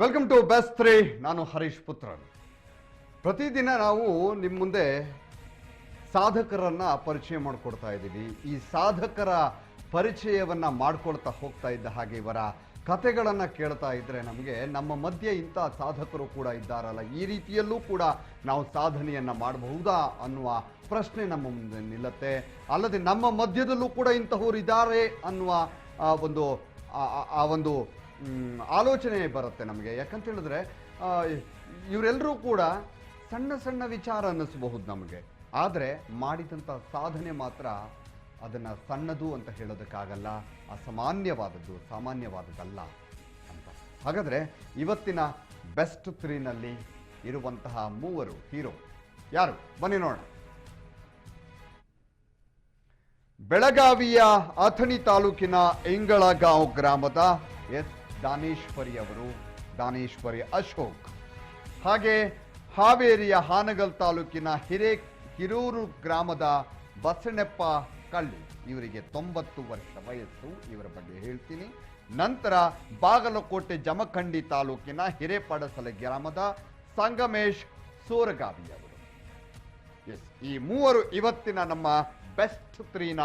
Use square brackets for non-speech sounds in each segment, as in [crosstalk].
Welcome to best three ನಾನು ಹರೀಶ್ ಪುತ್ರ ಪ್ರತಿದಿನ ನಾವು ನಿಮ್ಮ ಮುಂದೆ ಸಾಧಕರನ್ನು ಪರಿಚಯ ಮಾಡಿಕೊಡ್ತಾ ಇದ್ದೀವಿ. ಈ ಸಾಧಕರ ಪರಿಚಯವನ್ನು ಮಾಡ್ಕೊಳ್ತಾ ಹೋಗ್ತಾ ಇದ್ದ ಹಾಗೆ ಇವರ ಕಥೆಗಳನ್ನು ಕೇಳ್ತಾ ಇದ್ದರೆ ನಮಗೆ ನಮ್ಮ ಮಧ್ಯೆ ಇಂಥ ಸಾಧಕರು ಕೂಡ ಇದ್ದಾರಲ್ಲ. ಈ ರೀತಿಯಲ್ಲೂ ಕೂಡ ನಾವು ಸಾಧನೆಯನ್ನು ಮಾಡಬಹುದಾ ಅನ್ನುವ ಪ್ರಶ್ನೆ ನಮ್ಮ ಮುಂದೆ ನಿಲ್ಲತ್ತೆ. ಅಲ್ಲದೆ ನಮ್ಮ ಮಧ್ಯದಲ್ಲೂ ಕೂಡ ಇಂತಹವರು ಇದ್ದಾರೆ ಅನ್ನುವ ಒಂದು ಆ- ಒಂದು ಆಲೋಚನೆ ಬರುತ್ತೆ ನಮಗೆ. ಯಾಕಂತ ಹೇಳಿದ್ರೆ ಇವರೆಲ್ಲರೂ ಕೂಡ ಸಣ್ಣ ಸಣ್ಣ ವಿಚಾರ ಅನ್ನಿಸಬಹುದು ನಮಗೆ. ಆದರೆ ಮಾಡಿದಂಥ ಸಾಧನೆ ಮಾತ್ರ ಅದನ್ನು ಸಣ್ಣದು ಅಂತ ಹೇಳೋದಕ್ಕಾಗಲ್ಲ, ಅಸಾಮಾನ್ಯವಾದದ್ದು, ಸಾಮಾನ್ಯವಾದದ್ದಲ್ಲ ಅಂತ. ಹಾಗಾದರೆ ಇವತ್ತಿನ ಬೆಸ್ಟ್ ತ್ರೀನಲ್ಲಿ ಇರುವಂತಹ ಮೂವರು ಹೀರೋ ಯಾರು? ಬನ್ನಿ ನೋಡೋಣ. ಬೆಳಗಾವಿಯ ಅಥಣಿ ತಾಲೂಕಿನ ಇಂಗಳಗಾಂವ್ ಗ್ರಾಮದ ಎಸ್. ದಾನೇಶ್ವರಿ ಅವರು ದಾನೇಶ್ವರಿ ಅಶೋಕ್. ಹಾಗೆ ಹಾವೇರಿಯ ಹಾನಗಲ್ ತಾಲೂಕಿನ ಹಿರೇ ಹಿರೂರು ಗ್ರಾಮದ ಬಸಣ್ಣಪ್ಪ ಕಳ್ಳಿ. ಇವರಿಗೆ ತೊಂಬತ್ತು ವರ್ಷ ವಯಸ್ಸು. ಇವರ ಬಗ್ಗೆ ಹೇಳ್ತೀನಿ. ನಂತರ ಬಾಗಲಕೋಟೆ ಜಮಖಂಡಿ ತಾಲೂಕಿನ ಹಿರೇಪಡಸಲೆ ಗ್ರಾಮದ ಸಂಗಮೇಶ್ ಸೋರಗಾವಿ ಅವರು. ಎಸ್ ಈ ಮೂವರು ಇವತ್ತಿನ ನಮ್ಮ ಬೆಸ್ಟ್ ತ್ರೀನ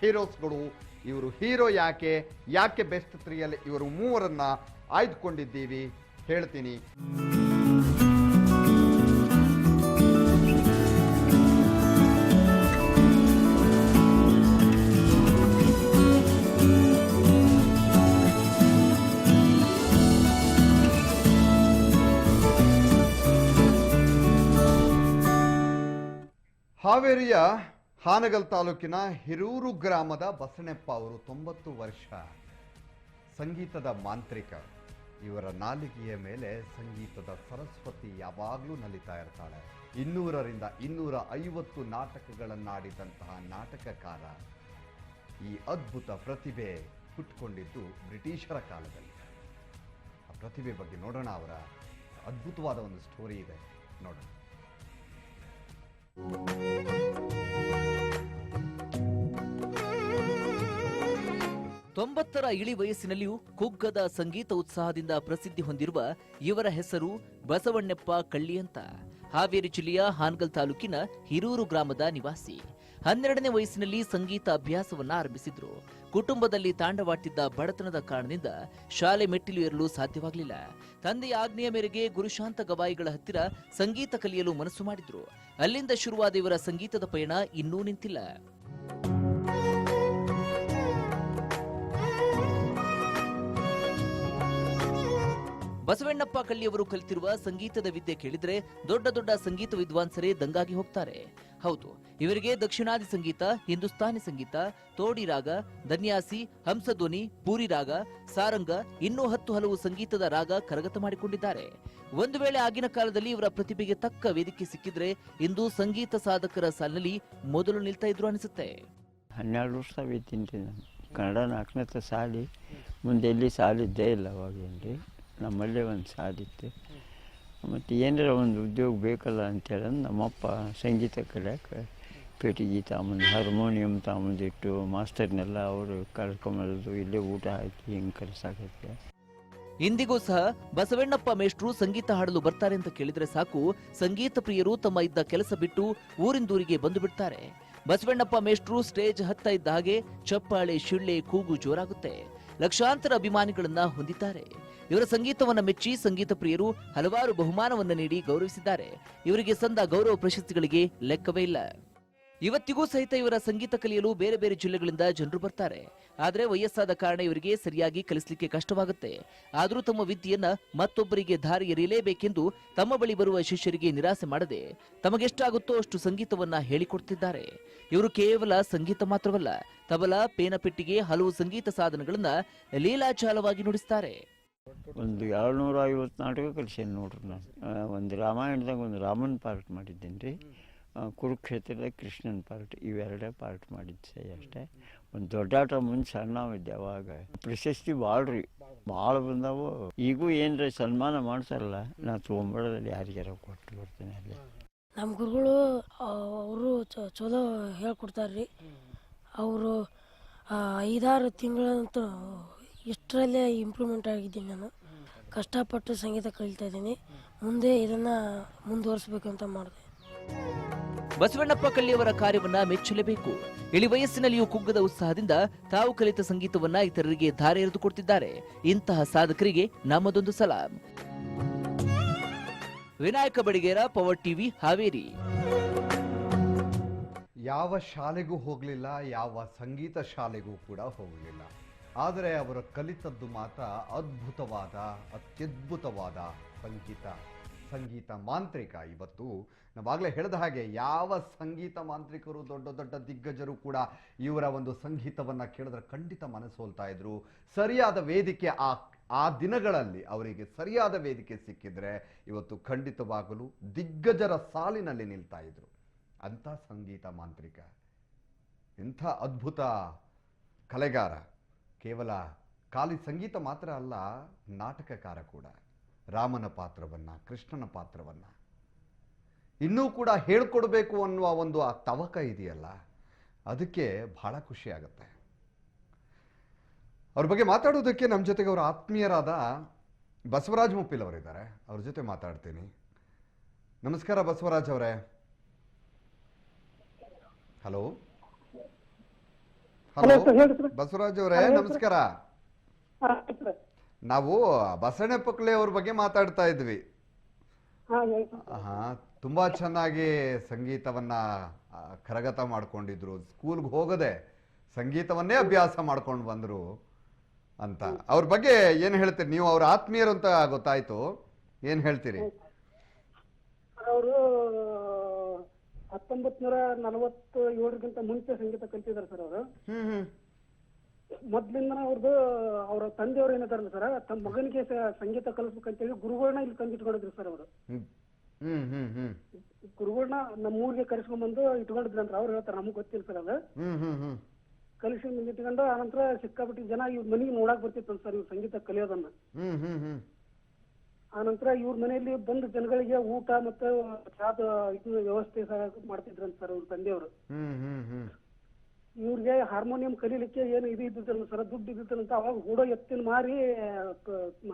ಹೀರೋಸ್ಗಳು ಇವರು ಹೀರೋ ಯಾಕೆ ಯಾಕೆ ಬೆಸ್ಟ್ ತ್ರೀಯಲ್ಲಿ ಇವರು ಮೂವರನ್ನ ಆಯ್ದುಕೊಂಡಿದ್ದೀವಿ ಹೇಳ್ತೀನಿ. ಹಾವೇರಿಯ ಹಾನಗಲ್ ತಾಲೂಕಿನ ಹಿರೂರು ಗ್ರಾಮದ ಬಸಣೆಪ್ಪ ಅವರು ತೊಂಬತ್ತು ವರ್ಷ. ಸಂಗೀತದ ಮಾಂತ್ರಿಕ. ಇವರ ನಾಲಿಗೆಯ ಮೇಲೆ ಸಂಗೀತದ ಸರಸ್ವತಿ ಯಾವಾಗಲೂ ನಲಿತಾ ಇರ್ತಾಳೆ. ಇನ್ನೂರರಿಂದ ಇನ್ನೂರ ಐವತ್ತು ನಾಟಕಗಳನ್ನಾಡಿದಂತಹ ನಾಟಕಕಾರ ಈ ಅದ್ಭುತ ಪ್ರತಿಭೆ ಹುಟ್ಟಿಕೊಂಡಿದ್ದು ಬ್ರಿಟಿಷರ ಕಾಲದಲ್ಲಿ. ಆ ಪ್ರತಿಭೆ ಬಗ್ಗೆ ನೋಡೋಣ ಅವರ. ಅದ್ಭುತವಾದ ಒಂದು ಸ್ಟೋರಿ ಇದೆ. ನೋಡೋಣ. ತೊಂಬತ್ತರ ಇಳಿ ವಯಸ್ಸಿನಲ್ಲಿಯೂ ಕುಗ್ಗದ ಸಂಗೀತ ಉತ್ಸಾಹದಿಂದ ಪ್ರಸಿದ್ಧಿ ಹೊಂದಿರುವ ಇವರ ಹೆಸರು ಬಸವಣ್ಣಪ್ಪ ಕಳ್ಳಿ ಅಂತ. ಹಾವೇರಿ ಜಿಲ್ಲೆಯ ಹಾನಗಲ್ ತಾಲೂಕಿನ ಹಿರೂರು ಗ್ರಾಮದ ನಿವಾಸಿ. ಹನ್ನೆರಡನೇ ವಯಸ್ಸಿನಲ್ಲಿ ಸಂಗೀತ ಅಭ್ಯಾಸವನ್ನ ಆರಂಭಿಸಿದ್ರು. ಕುಟುಂಬದಲ್ಲಿ ತಾಂಡವಾಟಿದ್ದ ಬಡತನದ ಕಾರಣದಿಂದ ಶಾಲೆ ಮೆಟ್ಟಿಲು ಏರಲು ಸಾಧ್ಯವಾಗಲಿಲ್ಲ. ತಂದೆಯ ಆಜ್ಞೆಯ ಮೇರೆಗೆ ಗುರುಶಾಂತ ಗವಾಯಿಗಳ ಹತ್ತಿರ ಸಂಗೀತ ಕಲಿಯಲು ಮನಸ್ಸು ಮಾಡಿದ್ರು. ಅಲ್ಲಿಂದ ಶುರುವಾದ ಇವರ ಸಂಗೀತದ ಪಯಣ ಇನ್ನೂ ನಿಂತಿಲ್ಲ. ಬಸವಣ್ಣಪ್ಪ ಕಳ್ಳಿಯವರು ಕಲಿತಿರುವ ಸಂಗೀತದ ವಿದ್ಯೆ ಕೇಳಿದ್ರೆ ದೊಡ್ಡ ದೊಡ್ಡ ಸಂಗೀತ ವಿದ್ವಾಂಸರೇ ದಂಗಾಗಿ ಹೋಗ್ತಾರೆ. ಹೌದು, ಇವರಿಗೆ ದಕ್ಷಿಣಾದಿ ಸಂಗೀತ, ಹಿಂದೂಸ್ತಾನಿ ಸಂಗೀತ, ತೋಡಿ ರಾಗ, ಧನ್ಯಾಸಿ, ಹಂಸಧ್ವನಿ, ಪೂರಿ ರಾಗ, ಸಾರಂಗ ಇನ್ನೂ ಹತ್ತು ಹಲವು ಸಂಗೀತದ ರಾಗ ಕರಗತ ಮಾಡಿಕೊಂಡಿದ್ದಾರೆ. ಒಂದು ವೇಳೆ ಆಗಿನ ಕಾಲದಲ್ಲಿ ಇವರ ಪ್ರತಿಭೆಗೆ ತಕ್ಕ ವೇದಿಕೆ ಸಿಕ್ಕಿದ್ರೆ ಇಂದು ಸಂಗೀತ ಸಾಧಕರ ಸಾಲಿನಲ್ಲಿ ಮೊದಲು ನಿಲ್ತಾ ಇದ್ರು ಅನಿಸುತ್ತೆ. ಹನ್ನೆರಡು ವರ್ಷ ಕನ್ನಡ ನಾಲ್ಕನೇ ಸಾಲಿ, ಮುಂದೆ ಎಲ್ಲಿ ಸಾಲಿದ್ದೇ ಇಲ್ಲ ಅವಾಗೇನು ನಮ್ಮಲ್ಲೇ ಒಂದು ಸಾಧ್ಯತೆ ಮತ್ತು ಏನಾರ ಒಂದು ಉದ್ಯೋಗ ಬೇಕಲ್ಲ ಅಂತೇಳಿ ನಮ್ಮಪ್ಪ ಸಂಗೀತ ಕಲಿಯಕ್ಕೆ ಪೇಟಿಗೆ ತಾಮಂದು ಹಾರ್ಮೋನಿಯಂ ತಾಮಂದಿಟ್ಟು ಮಾಸ್ತರ್ನೆಲ್ಲ ಅವರು ಕರ್ಕೊಂಬರೋದು, ಇಲ್ಲೇ ಊಟ ಹಾಕಿ ಹಿಂಗೆ ಕಲಿಸಾಕತ್ತೆ. ಇಂದಿಗೂ ಸಹ ಬಸವಣ್ಣಪ್ಪ ಮೇಷ್ಟ್ರು ಸಂಗೀತ ಹಾಡಲು ಬರ್ತಾರೆ ಅಂತ ಕೇಳಿದ್ರೆ ಸಾಕು, ಸಂಗೀತ ಪ್ರಿಯರು ತಮ್ಮ ಇದ್ದ ಕೆಲಸ ಬಿಟ್ಟು ಊರಿಂದೂರಿಗೆ ಬಂದು ಬಿಡ್ತಾರೆ. ಬಸವಣ್ಣಪ್ಪ ಮೇಷ್ಟ್ರು ಸ್ಟೇಜ್ ಹತ್ತ ಇದ್ದ ಹಾಗೆ ಚಪ್ಪಾಳೆ, ಶಿಳ್ಳೆ, ಕೂಗು ಜೋರಾಗುತ್ತೆ. ಲಕ್ಷಾಂತರ ಅಭಿಮಾನಿಗಳನ್ನ ಹೊಂದಿದ್ದಾರೆ. ಇವರ ಸಂಗೀತವನ್ನ ಮೆಚ್ಚಿ ಸಂಗೀತ ಪ್ರಿಯರು ಹಲವಾರು ಬಹುಮಾನವನ್ನ ನೀಡಿ ಗೌರವಿಸಿದ್ದಾರೆ. ಇವರಿಗೆ ಸಂದ ಗೌರವ ಪ್ರಶಸ್ತಿಗಳಿಗೆ ಲೆಕ್ಕವೇ ಇಲ್ಲ. ಇವತ್ತಿಗೂ ಸಹಿತ ಇವರ ಸಂಗೀತ ಕಲಿಯಲು ಬೇರೆ ಬೇರೆ ಜಿಲ್ಲೆಗಳಿಂದ ಜನರು ಬರ್ತಾರೆ. ಆದರೆ ವಯಸ್ಸಾದ ಕಾರಣ ಇವರಿಗೆ ಸರಿಯಾಗಿ ಕಲಿಸಲಿಕ್ಕೆ ಕಷ್ಟವಾಗುತ್ತೆ. ಆದರೂ ತಮ್ಮ ವಿದ್ಯೆಯನ್ನ ಮತ್ತೊಬ್ಬರಿಗೆ ದಾರಿ ಎರೆಯಲೇಬೇಕೆಂದು ತಮ್ಮ ಬಳಿ ಬರುವ ಶಿಷ್ಯರಿಗೆ ನಿರಾಸೆ ಮಾಡದೆ ತಮಗೆಷ್ಟಾಗುತ್ತೋ ಅಷ್ಟು ಸಂಗೀತವನ್ನ ಹೇಳಿಕೊಡ್ತಿದ್ದಾರೆ. ಇವರು ಕೇವಲ ಸಂಗೀತ ಮಾತ್ರವಲ್ಲ ತಬಲ ಪೇನಪೆಟ್ಟಿಗೆ ಹಲವು ಸಂಗೀತ ಸಾಧನಗಳನ್ನ ಲೀಲಾಚಾಲವಾಗಿ ನುಡಿಸ್ತಾರೆ. ಒಂದು ಏಳ್ನೂರ ಐವತ್ತು ನಾಟಕ ಕಲಿಸೇನೆ ನೋಡ್ರಿ ನಾನು. ಒಂದು ರಾಮಾಯಣದಾಗ ಒಂದು ರಾಮನ್ ಪಾರ್ಟ್ ಮಾಡಿದ್ದೀನಿ ರೀ. ಕುರುಕ್ಷೇತ್ರದ ಕೃಷ್ಣನ್ ಪಾರ್ಟ್ ಇವೆರಡೇ ಪಾರ್ಟ್ ಮಾಡಿದ್ದೆ ಸೈ ಅಷ್ಟೇ. ಒಂದು ದೊಡ್ಡಾಟ ಮುಂದೆ ಸಣ್ಣವಿದ್ದೆ ಅವಾಗ. ಪ್ರಶಸ್ತಿ ಭಾಳ ರೀ. ಭಾಳ ಬಂದವು. ಈಗೂ ಏನರ ಸನ್ಮಾನ ಮಾಡ್ತಾರಲ್ಲ ನಾ ತೊಗೊಂಬರೋದಲ್ಲಿ ಯಾರಿಗಾರ ಕೊಟ್ಟು ಬರ್ತೀನಿ ಅಲ್ಲಿ. ನಮ್ಮ ಗುರುಗಳು ಅವರು ಚಲೋ ಹೇಳ್ಕೊಡ್ತಾರೆ ರೀ ಅವರು ಐದಾರು ತಿಂಗಳಂತೂ ಇಷ್ಟರಲ್ಲೇ ಇಂಪ್ರೂವ್ಮೆಂಟ್ ಆಗಿದ್ದೀನಿ ನಾನು. ಕಷ್ಟಪಟ್ಟು ಸಂಗೀತ ಕಲಿತಾ ಇದ್ದೀನಿ. ಮುಂದೆ ಇದನ್ನು ಮುಂದುವರಿಸಬೇಕು ಅಂತ ಮಾಡಿದೆ. ಬಸವಣ್ಣಪ್ಪ ಕಳ್ಳಿಯವರ ಕಾರ್ಯವನ್ನು ಮೆಚ್ಚಲೇಬೇಕು. ಇಳಿ ವಯಸ್ಸಿನಲ್ಲಿಯೂ ಕುಗ್ಗದ ಉತ್ಸಾಹದಿಂದ ತಾವು ಕಲಿತ ಸಂಗೀತವನ್ನ ಇತರರಿಗೆ ಧಾರೆ ಎರೆದುಕೊಡ್ತಿದ್ದಾರೆ ಇಂತಹ ಸಾಧಕರಿಗೆ ನಮ್ಮದೊಂದು ಸಲಾಂ. Vinayaka Badigera, power TV, Haveri. ಯಾವ ಶಾಲೆಗೂ ಹೋಗಲಿಲ್ಲ, ಯಾವ ಸಂಗೀತ ಶಾಲೆಗೂ ಕೂಡ ಹೋಗಲಿಲ್ಲ. ಆದರೆ ಅವರು ಕಲಿತದ್ದು ಮಾತ್ರ ಅದ್ಭುತವಾದ, ಅತ್ಯದ್ಭುತವಾದ ಸಂಗೀತ ಸಂಗೀತ ಮಾಂತ್ರಿಕ ಇವತ್ತು. ನಾವಾಗಲೇ ಹೇಳಿದ ಹಾಗೆ ಯಾವ ಸಂಗೀತ ಮಾಂತ್ರಿಕರು, ದೊಡ್ಡ ದೊಡ್ಡ ದಿಗ್ಗಜರು ಕೂಡ ಇವರ ಒಂದು ಸಂಗೀತವನ್ನು ಕೇಳಿದ್ರೆ ಖಂಡಿತ ಮನಸ್ಸೋಲ್ತಾ ಇದ್ರು. ಸರಿಯಾದ ವೇದಿಕೆ ಆ ಆ ದಿನಗಳಲ್ಲಿ ಅವರಿಗೆ ಸರಿಯಾದ ವೇದಿಕೆ ಸಿಕ್ಕಿದ್ರೆ ಇವತ್ತು ಖಂಡಿತವಾಗಲು ದಿಗ್ಗಜರ ಸಾಲಿನಲ್ಲಿ ನಿಲ್ತಾ ಇದ್ರು. ಅಂಥ ಸಂಗೀತ ಮಾಂತ್ರಿಕ, ಇಂಥ ಅದ್ಭುತ ಕಲೆಗಾರ, ಕೇವಲ ಖಾಲಿ ಸಂಗೀತ ಮಾತ್ರ ಅಲ್ಲ, ನಾಟಕಕಾರ ಕೂಡ, ರಾಮನ ಪಾತ್ರವನ್ನು, ಕೃಷ್ಣನ ಪಾತ್ರವನ್ನು. ಇನ್ನೂ ಕೂಡ ಹೇಳ್ಕೊಡ್ಬೇಕು ಅನ್ನುವ ಒಂದು ಆ ತವಕ ಇದೆಯಲ್ಲ, ಅದಕ್ಕೆ ಬಹಳ ಖುಷಿ ಆಗುತ್ತೆ. ಅವ್ರ ಬಗ್ಗೆ ಮಾತಾಡೋದಕ್ಕೆ ನಮ್ಮ ಜೊತೆಗೆ ಅವರ ಆತ್ಮೀಯರಾದ ಬಸವರಾಜ್ ಮುಪ್ಪಿಲ್ ಅವರಿದ್ದಾರೆ. ಅವ್ರ ಜೊತೆ ಮಾತಾಡ್ತೀನಿ. ನಮಸ್ಕಾರ ಬಸವರಾಜ್ ಅವರೇ. ಹಲೋ? ಹಲೋ ಬಸವರಾಜ್ ಅವರೇ ನಮಸ್ಕಾರ. ನಾವು ಬಸವಣ್ಣ ಪಕ್ಲೆ ಅವ್ರ ಬಗ್ಗೆ ಮಾತಾಡ್ತಾ ಇದ್ವಿ. ಹಾ ತುಂಬಾ ಚೆನ್ನಾಗಿ ಸಂಗೀತವನ್ನ ಕರಗತ ಮಾಡ್ಕೊಂಡಿದ್ರು. ಸ್ಕೂಲ್ಗೆ ಹೋಗದೆ ಸಂಗೀತವನ್ನೇ ಅಭ್ಯಾಸ ಮಾಡ್ಕೊಂಡು ಬಂದ್ರು ಅಂತ. ಅವ್ರ ಬಗ್ಗೆ ಏನ್ ಹೇಳ್ತೀರಿ? ನೀವು ಅವ್ರ ಆತ್ಮೀಯರು ಅಂತ ಗೊತ್ತಾಯ್ತು. ಏನ್ ಹೇಳ್ತೀರಿ? ಅವರು ಹತ್ತೊಂಬತ್ ನೂರ ನಲವತ್ತ ಏಳರಿಗಿಂತ ಮುಂಚೆ ಸಂಗೀತ ಕಲ್ತಿದ್ದಾರೆ ಸರ್ ಅವರು. ಹ್ಮ್ ಹ್ಮ್. ಮೊದ್ಲಿಂದ ಅವ್ರದ್ದು ಅವ್ರ ತಂದೆಯವ್ರು ಏನಿದಾರಲ್ಲ ಸರ್ ತಮ್ಮ ಮಗನಿಗೆ ಸ- ಸಂಗೀತ ಕಲಿಸ್ಬೇಕಂತೇಳಿ ಗುರುಗಳನ್ನ ಇಲ್ಲಿ ತಂದಿಟ್ಕೊಂಡಿದ್ರು ಸರ್ ಅವರು. ಹ್ಮ್ ಹ್ಮ್ ಹ್ಮ್ ಹ್ಮ್. ಗುರುಗಳನ್ನ ನಮ್ಮ ಊರಿಗೆ ಕರೆಸ್ಕೊಂಡ್ಬಂದು ಇಟ್ಕೊಂಡಿದ್ರಂತ ಅವ್ರು ಹೇಳ್ತಾರೆ ನಮಗೆ ಗೊತ್ತಿಲ್ಲ ಸರ್ ಅದು. ಹ್ಮ್ ಹ್ಮ್ ಹ್ಮ್. ಕಲಿಸಿ ಇಟ್ಕೊಂಡು ಆನಂತರ ಸಿಕ್ಕಾಪಟ್ಟಿ ಜನ ಇವ್ರ ಮನೆಗೆ ನೋಡಕ್ ಬರ್ತಿತ್ತು ಸರ್ ಇವ್ರ ಸಂಗೀತ ಕಲಿಯೋದನ್ನ. ಹ್ಮ್ ಹ್ಮ್ ಹ್ಮ್. ಆನಂತರ ಇವ್ರ ಮನೆಯಲ್ಲಿ ಬಂದ ಜನಗಳಿಗೆ ಊಟ ಮತ್ತೆ ಚಾದ ಇದು ವ್ಯವಸ್ಥೆ ಸಹ ಮಾಡ್ತಿದ್ರಂತ ಸರ್ ಅವ್ರ ತಂದೆಯವರು. ಹ್ಮ್ ಹ್ಮ್ ಹ್ಮ್. ಇವ್ರಿಗೆ ಹಾರ್ಮೋನಿಯಂ ಕಲೀಲಿಕ್ಕೆ ಏನು ಇದು ಇದ್ದಿದ್ರಲ್ಲ ಸರ್ ದುಡ್ಡು ಇದ್ದಿದ್ರಂತ ಅವಾಗ ಹೂಡೋ ಎತ್ತಿನ ಮಾರಿ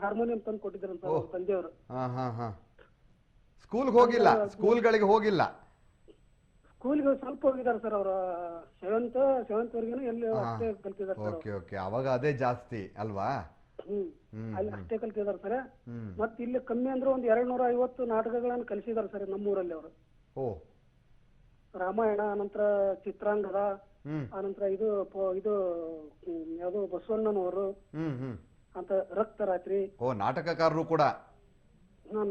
ಹಾರ್ಮೋನಿಯಂ ತಂದು ಕೊಟ್ಟಿದ್ರಂತ ಅವ್ರ ತಂದೆಯವರು. ಹಾ ಹಾ ಹಾ. ಸ್ಕೂಲ್ಗೆ ಹೋಗಿಲ್ಲ ಸ್ಕೂಲ್ಗಳಿಗೆ ಹೋಗಿಲ್ಲ. ಸ್ಕೂಲ್ಗೆ ಸ್ವಲ್ಪ ಹೋಗಿದ್ದಾರೆ ಸರ್ ಅವರು ಸೆವೆಂತ್ ಸೆವೆಂತ್ ವರ್ಗೇನು ಎಲ್ಲಿ. ಅಷ್ಟೇ ಕಲ್ತಿದ್ದಾರೆ ಸರ್ ಓಕೆ ಓಕೆ. ಅವಾಗ ಅದೇ ಜಾಸ್ತಿ ಅಲ್ವಾ? ಹ್ಮ್. ಅಲ್ಲಿ ಅಷ್ಟೇ ಕಲ್ತಿದಾರೆ ಸರ್. ಹ್ಮ್. ಮತ್ ಇಲ್ಲಿ ಕಮ್ಮಿ ಅಂದ್ರೆ ಒಂದ್ ಎರಡ್ ನೂರ ಐವತ್ತು ನಾಟಕಗಳನ್ನ ಕಲಿಸಿದಾರೆ ಸರ್ ನಮ್ಮೂರಲ್ಲಿ ಅವರು. ಓ. ರಾಮಾಯಣ ಅನಂತರ ಚಿತ್ರಾಂಗದ ಹ್ಮ್. ಆನಂತರ ಇದು ಪ- ಇದು ಹ್ಮ್, ಯಾವ್ದು ಬಸವಣ್ಣನವರು. ಹ್ಮ್ ಹ್ಮ್. ಅಂತ ರಕ್ತರಾತ್ರಿ ಓ ನಾಟಕಕಾರರು ಕೂಡ.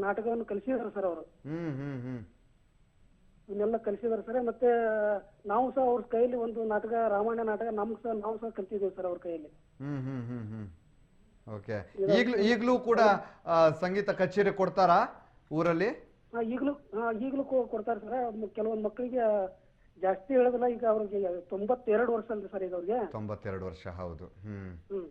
ನಾಟಕವನ್ನು ಕಲಿಸಿದಾರೆ ಸರ್ ಅವರು. ಹ್ಮ್ ಹ್ಮ್ ಹ್ಮ್. ಇವನ್ನೆಲ್ಲ ಕಲಿಸಿದಾರೆ ಸರ್. ಮತ್ತೆ ನಾವು ಸಹ ಅವ್ರ ಕೈಯಲ್ಲಿ ಒಂದು ನಾಟಕ ರಾಮಾಯಣ ನಾಟಕ ನಮ್ ಸಹ ನಾವು ಸಹ ಕಲ್ತಿದ್ದೇವೆ ಸರ್ ಅವ್ರ ಕೈಯಲ್ಲಿ ಹ್ಮ್ ಹ್ಮ್ ಹ್ಮ್ ಹ್ಮ್. ಓಕೆ ಈಗ್ಲೂ ಈಗಲೂ ಕೂಡ ಆ, ಸಂಗೀತ ಕಚೇರಿ ಕೊಡ್ತಾರಾ ಊರಲ್ಲಿ? ಈಗಲೂ ಕೊಡ್ತಾರ ಈಗಲೂ ಕೊ- ಕೊಡ್ತಾರೆ ಸರ್. ಕೆಲವೊಂದು ಮಕ್ಕಳಿಗೆ ಜಾಸ್ತಿ ಹೇಳೋದಿಲ್ಲ. ಈಗ ಅವ್ರಿಗೆ ತೊಂಬತ್ತೆರಡು ವರ್ಷ ಅಲ್ರಿ ಸರ್ ಈಗ ಅವ್ರಿಗೆ. ತೊಂಬತ್ತೆರಡು ವರ್ಷ ಹೌದು. ಹ್ಮ್. ಹ್ಮ್.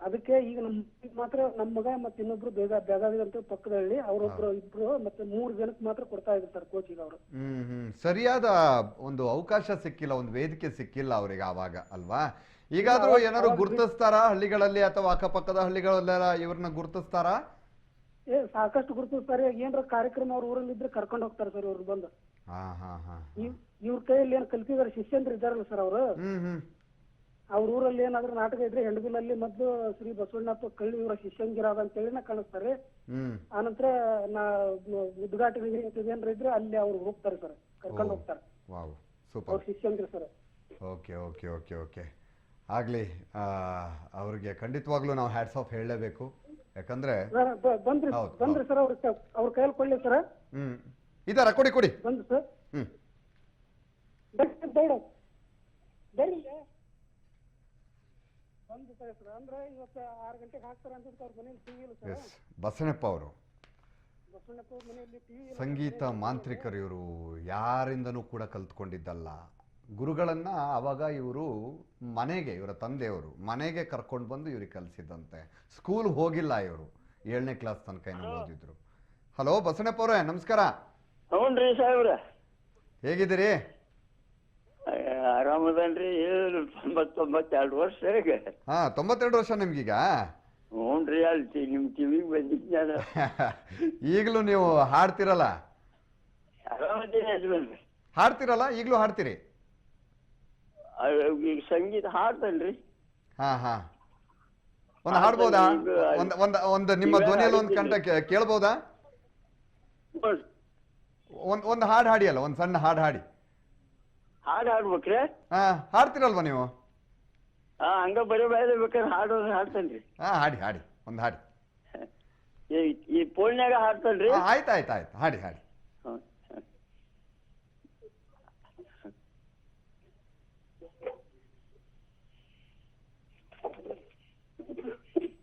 ಅದಕ್ಕೆ ಈಗ ನಮ್ ಈಗ ಮಾತ್ರ ನಮ್ಮ ಮಗ ಮತ್ತೆ ಇನ್ನೊಬ್ರು ಬೇಗ ಬೇಗ ಅಂತ ಪಕ್ಕದ ಹಳ್ಳಿ ಅವ್ರೊಬ್ರು ಇಬ್ರು ಮತ್ತೆ ಮೂರು ಜನಕ್ಕೆ ಮಾತ್ರ ಕೊಡ್ತಾ ಇದ್ರು ಸರ್ ಕೋಚಿಗೆ ಅವರು. ಹ್ಮ್ ಹ್ಮ್. ಸರಿಯಾದ ಒಂದು ಅವಕಾಶ ಸಿಕ್ಕಿಲ್ಲ ಒಂದು ವೇದಿಕೆ ಸಿಕ್ಕಿಲ್ಲ ಅವ್ರಿಗೆ ಆವಾಗ ಅಲ್ವಾ? ಈಗಾದ್ರೂ ಏನಾದ್ರು ಗುರುತಿಸ್ತಾರಾ ಹಳ್ಳಿಗಳಲ್ಲಿ ಅಥವಾ ಅಕ್ಕಪಕ್ಕದ ಹಳ್ಳಿಗಳಲ್ಲೆಲ್ಲ ಇವ್ರನ್ನ ಗುರುತಿಸ್ತಾರ? ಏ ಸಾಕಷ್ಟು ಗುರುತಿಸ್ತಾರೆ. ಏನ್ರ ಕಾರ್ಯಕ್ರಮ ಅವ್ರ ಊರಲ್ಲಿ ಇದ್ರೆ ಕರ್ಕೊಂಡು ಹೋಗ್ತಾರೆ ಸರ್ ಇವ್ರು ಬಂದು. ಹಾ ಹಾ ಹಾ ಇವ್- ಇವ್ರ ಕೈಯಲ್ಲಿ ಏನ್ ಕಲ್ತಿದಾರೆ ಶಿಷ್ಯಂದ್ರ ಇದಾರಲ್ಲ ಸರ್ ಅವರು? ಹ್ಮ್ ಹ್ಮ್. ಅವ್ರ ಊರಲ್ಲಿ ಏನಾದ್ರು ನಾಟಕ ಇದ್ರೆ ಹೆಂಡಬಿಲಲ್ಲಿ ಮೊದ್ಲು ಶ್ರೀ ಬಸವಣ್ಣಪ್ಪ ಕಳ್ಳಿ ಇವರ ಶಿಷ್ಯಂಗಿರಾದ ಅಂತ ಹೇಳಿನ ಕಾಣಿಸ್ತಾರೆ. ಹ್ಮ್. ಆನಂತರ ನಾ ಉದ್ಘಾಟನೆ ಏನ್ರ ಇದ್ರೆ ಅಲ್ಲಿ ಅವ್ರು ಹೋಗ್ತಾರೆ ಸರ್ ಕರ್ಕೊಂಡು. ಹೋಗ್ತಾರೆ. ವಾವ್ ಅವ್ರ ಶಿಷ್ಯಂದ್ರ sir. Okay okay okay okay. ಆಗಲಿ ಅವ್ರಿಗೆ ಖಂಡಿತವಾಗ್ಲೂ ನಾವು ಹ್ಯಾಟ್ಸ್ ಆಫ್ ಹೇಳಲೇಬೇಕು. ಯಾಕಂದ್ರೆ ಬಂದ್ರಿ ಬಂದ್ರಿ ಸರ್ ಅವ್ರ ಅವ್ರ ಕೈಯಲ್ಲಿ ಕೊಡ್ಲಿ ಸರ್. ಹ್ಮ್. ಇದಾರ ಕೊಡಿ ಕೊಡಿ. ಬಂದು ಸರ್. ಹ್ಮ್. ಬೇಡ ಬರ್ರಿ ಬಂದು ಸರ್. ಅಂದ್ರೆ ಇವತ್ತು ಆರು ಗಂಟೆಗೆ ಹಾಕ್ತಾರೆ ಅಂತ ಅವ್ರ ಮನೇಲಿ ಟಿವಿ ಇಲ್ಲ ಸರ್. ಎಸ್ ಬಸನಪ್ಪ ಅವರು. ಬಸವಣ್ಣಪ್ಪ ಅವ್ರ ಮನೆಯಲ್ಲಿ ಟಿವಿ ಸಂಗೀತ ಮಾಂತ್ರಿಕರು ಇವರು ಯಾರಿಂದನೂ ಕೂಡ ಕಲ್ತ್ಕೊಂಡಿದ್ದಲ್ಲ. ಗುರುಗಳನ್ನ ಅವಾಗ ಇವರು ಮನೆಗೆ ಇವರ ತಂದೆಯವರು ಮನೆಗೆ ಕರ್ಕೊಂಡು ಬಂದು ಇವ್ರಿಗೆ ಕಲಿಸಿದ್ದಂತೆ ಸ್ಕೂಲ್ ಹೋಗಿಲ್ಲ ಇವರು. ಏಳನೇ ಕ್ಲಾಸ್ ತನಕ ಏನೋ ಓದಿದ್ರು. ಹಲೋ ಬಸನಪ್ಪ ಅವರೇ ನಮಸ್ಕಾರ. ಹ್ಞೂ ಸಾಹೇಬ್ರ. ಹೇಗಿದ್ದೀರಿ? ಆರಾಮದನ್ರಿ. ತೊಂಬತ್ತೊಂಬತ್ತೆರಡು ವರ್ಷ ಹೇಗೆ? ಹಾ ತೊಂಬತ್ತೆರಡು ವರ್ಷ ನಿಮ್ಗೀಗ? ಹ್ಞೂನ್ರಿ ಅಲ್ಲಿ ನಿಮ್ಮ ಕಿವಿಗೆ ಬಂದಿದ್ದು ನಾನು [laughs] ಈಗಲೂ ನೀವು ಹಾಡ್ತಿರಲ್ಲ? ಆರಾಮದೇನೆ ಹಾಡ್ತಿರಲ್ಲ? ಈಗಲೂ ಹಾಡ್ತೀರಿ? ಸಂಗೀತ ಹಾಡ್ತೇನ್ರಿ ಹಾ ಹಾ. ಒಂದು ಹಾಡ್ಬೋದಾ? ಒಂದು ಒಂದು ಒಂದು ನಿಮ್ಮ ಧ್ವನಿಯಲ್ಲಿ ಒಂದು. ಕಂಠ ಕೇ- ಕೇಳ್ಬೋದಾ? ನೋಡ್ರಿ ಒಂದು ಒಂದು ಹಾಡು ಹಾಡಿ ಅಲ್ಲ ಒಂದು ಸಣ್ಣ ಹಾಡು ಹಾಡಿ. ಹಾಡು ಹಾಡ್ಬೇಕ್ರಿ? ಹಾ ಹಾಡ್ತಿರಲ್ವಾ ನೀವು? ಹಾ ಹಂಗ ಬರೀ ಬೇರೆ ಬೇಕಾದ್ರೆ ಹಾಡೋದ್ರೆ ಹಾಡ್ತೇನ್ರಿ. ಹಾ ಹಾಡಿ ಹಾಡಿ ಒಂದು ಹಾಡಿ. ಈ- ಈ ಫೋನ್ಯಾಗ ಹಾಡ್ತೇನ್ರಿ? ಹಾ, ಆಯ್ತು ಆಯ್ತು ಆಯ್ತು. ಹಾಡಿ ಹಾಡಿ.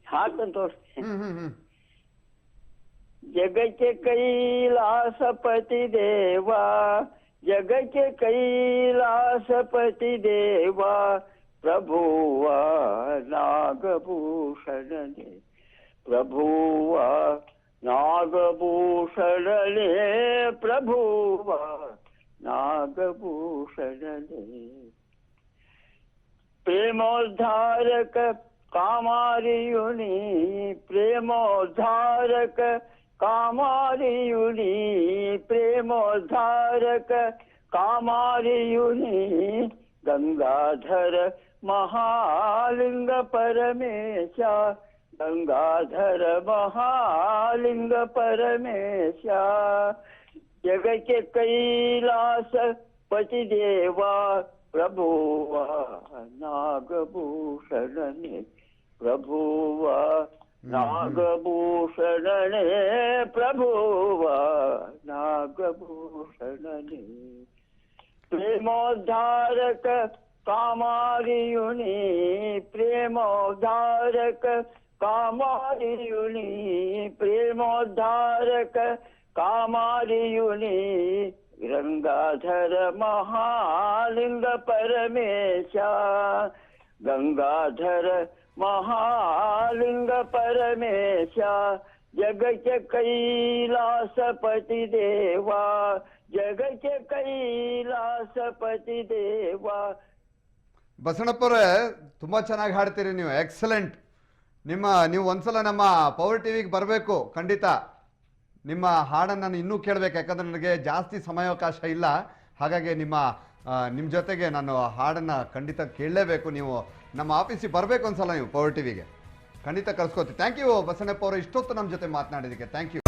ಹ್ಮ್. ಹಾಡ್ತೇನೆ ತೋರ್ಸಿ ಹ್ಮ್ ಹ್ಮ್ ಹ್ಮ್ ಜಗಕ್ಕೆ ಕೈಲಾಸಪತಿ ದೇವ ಜಗಕ್ಕೆ ಕೈಲಾಸಪತಿ ದೇವ ಪ್ರಭುವ ನಾಗಭೂಷಣನೆ ಪ್ರಭುವ ನಾಗಭೂಷಣನೆ ಪ್ರಭುವ ನಾಗಭೂಷಣನೆ ಪ್ರೇಮೋದ್ಧಾರಕ ಕಾಮಾರಿಯುನಿ ಪ್ರೇಮೋದ್ಧಾರಕ ಕಾಮಾರಿಯುನಿ ಪ್ರೇಮೋದ್ಧಾರಕ ಕಾಮಾರಿಯುನಿ ಗಂಗಾಧರ ಮಹಾಲಿಂಗ ಪರಮೇಶ ಗಂಗಾಧರ ಮಹಾಲಿಂಗ ಪರಮೇಶ ಜಗಕ್ಕೆ ಕೈಲಾಸ ಪತಿದೇವ ಪ್ರಭುವ ನಾಗಭೂಷಣನೆ प्रभुवा हम्म, नागभूषणने प्रभुवा नागभूषणने। प्रेमोद्धारक कामारियुनि प्रेमोद्धारक कामारियुनि प्रेमोद्धारक कामारियुनि गङ्गाधर महालिङ्ग परमेश्वर ಗಂಗಾಧರ ಮಹಾಲಿಂಗ ಪರಮೇಶ ಜಗಚ ಕೈಲಾಸಪತಿ ದೇವ ಜಗಚ ಕೈಲಾಸಪತಿ ದೇವ. ಬಸಣಪುರ ತುಂಬಾ ಚೆನ್ನಾಗಿ ಹಾಡ್ತೀರಿ ನೀವು. ಎಕ್ಸಲೆಂಟ್ ನಿಮ್ಮ, ನೀವು ಒಂದ್ಸಲ ನಮ್ಮ ಪವರ್ ಟಿವಿಗೆ ಬರಬೇಕು, ಖಂಡಿತ. ನಿಮ್ಮ ಹಾಡನ್ನು ನಾನು ಇನ್ನೂ ಕೇಳಬೇಕು, ಯಾಕಂದ್ರೆ ನನಗೆ ಜಾಸ್ತಿ ಸಮಯಾವಕಾಶ ಇಲ್ಲ. ಹಾಗಾಗಿ ನಿಮ್ಮ ನಿಮ್ಮ ಜೊತೆಗೆ ನಾನು ಹಾಡನ್ನು ಖಂಡಿತ ಕೇಳಲೇಬೇಕು. ನೀವು ನಮ್ಮ ಆಫೀಸಿಗೆ ಬರಬೇಕು ಒಂದ್ಸಲ ನೀವು ಪವರ್ ಟಿವಿಗೆ ಖಂಡಿತ ಕರ್ಸ್ಕೋತೀವಿ ಥ್ಯಾಂಕ್ ಯು ಬಸವಣ್ಣಪ್ಪ ಅವರು. ಇಷ್ಟೊತ್ತು ನಮ್ಮ ಜೊತೆ ಮಾತನಾಡಿದ್ದಕ್ಕೆ. Thank you